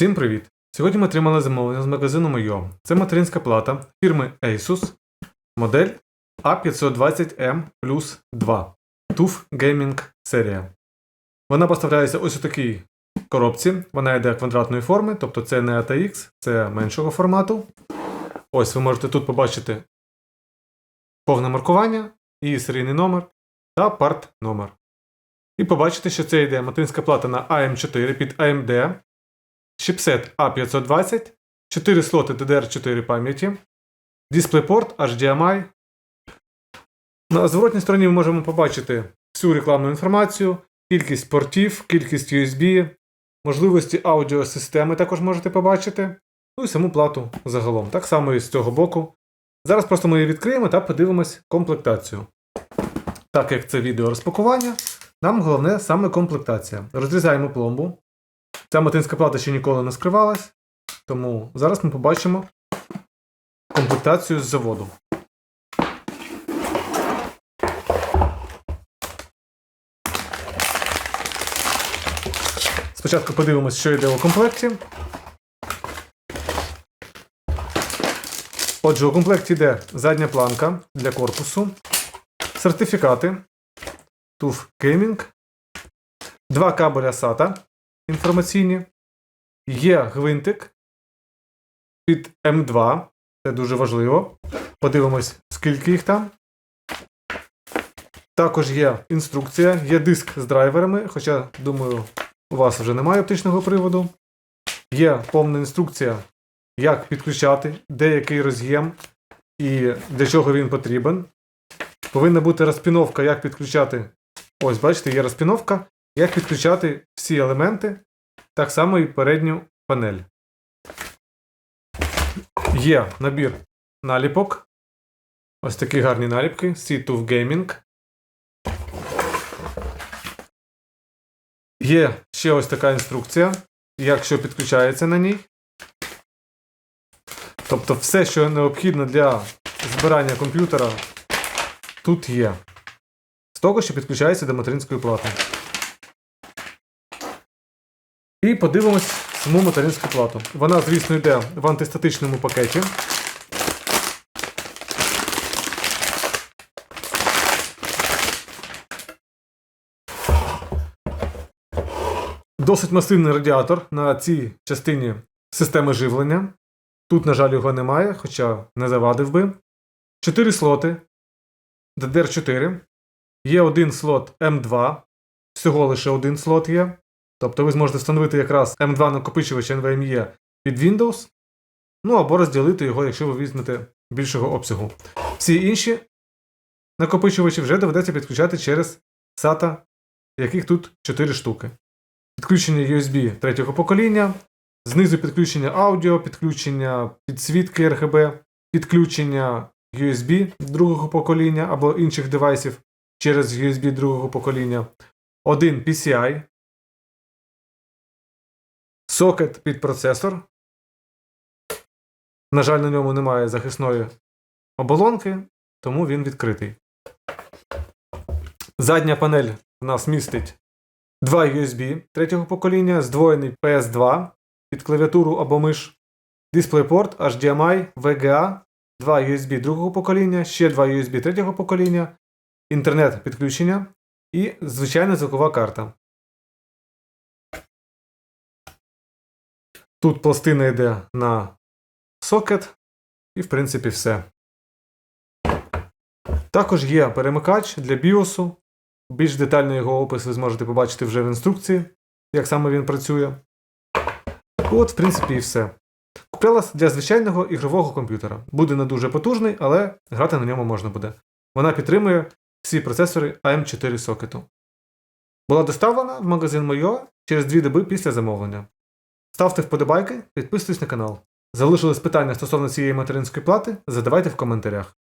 Всім привіт! Сьогодні ми отримали замовлення з магазину Мойо. Це материнська плата фірми Asus, модель A520M плюс 2 TUF Gaming серія. Вона поставляється ось у такій коробці. Вона йде квадратної форми, тобто це не ATX, це меншого формату. Ось ви можете тут побачити повне маркування, її серійний номер та парт номер. І побачите, що це йде материнська плата на AM4 під AMD, чипсет A520, 4 слоти DDR4 пам'яті, DisplayPort HDMI. На зворотній стороні ми можемо побачити всю рекламну інформацію, кількість портів, кількість USB, можливості аудіосистеми також можете побачити. Ну і саму плату загалом. Так само і з цього боку. Зараз просто ми її відкриємо та подивимось комплектацію. Так як це відео розпакування, нам головне саме комплектація. Розрізаємо пломбу. Ця материнська плата ще ніколи не скривалась, тому зараз ми побачимо комплектацію з заводу. Спочатку подивимось, що йде у комплекті. Отже, у комплекті йде задня планка для корпусу, сертифікати, TUF Gaming, два кабеля SATA інформаційні, є гвинтик під М2, це дуже важливо. Подивимось, скільки їх там. Також є інструкція, є диск з драйверами, хоча, думаю, у вас вже немає оптичного приводу. Є повна інструкція, як підключати, деякий роз'єм і для чого він потрібен. Повинна бути розпіновка, як підключати. Ось, бачите, є розпіновка, як підключати всі елементи, так само і передню панель. Є набір наліпок. Ось такі гарні наліпки. C2 Gaming. Є ще ось така інструкція, як що підключається на ній. Тобто все, що необхідно для збирання комп'ютера, тут є. З того, що підключається до материнської плати. І подивимось саму материнську плату. Вона, звісно, йде в антистатичному пакеті. Досить масивний радіатор на цій частині системи живлення. Тут, на жаль, його немає, хоча не завадив би. Чотири слоти DDR4. Є один слот M2. Всього лише один слот є. Тобто ви зможете встановити якраз M2 накопичувач NVMe під Windows. Ну або розділити його, якщо ви візьмете більшого обсягу. Всі інші накопичувачі вже доведеться підключати через SATA, яких тут 4 штуки. Підключення USB третього покоління, знизу підключення аудіо, підключення підсвітки RGB, підключення USB другого покоління або інших девайсів через USB другого покоління, один PCI, сокет під процесор. На жаль, на ньому немає захисної оболонки, тому він відкритий. Задня панель у нас містить два USB третього покоління, здвоєний PS2 під клавіатуру або миш, DisplayPort, HDMI, VGA, два USB другого покоління, ще два USB третього покоління, інтернет підключення і звичайна звукова карта. Тут пластина йде на сокет, і, в принципі, все. Також є перемикач для BIOS. Більш детальний його опис ви зможете побачити вже в інструкції, як саме він працює. От, в принципі, і все. Купляла для звичайного ігрового комп'ютера. Буде не дуже потужний, але грати на ньому можна буде. Вона підтримує всі процесори AM4 сокету. Була доставлена в магазин Мойо через дві доби після замовлення. Ставте вподобайки, підписуйтесь на канал. Залишились питання стосовно цієї материнської плати, задавайте в коментарях.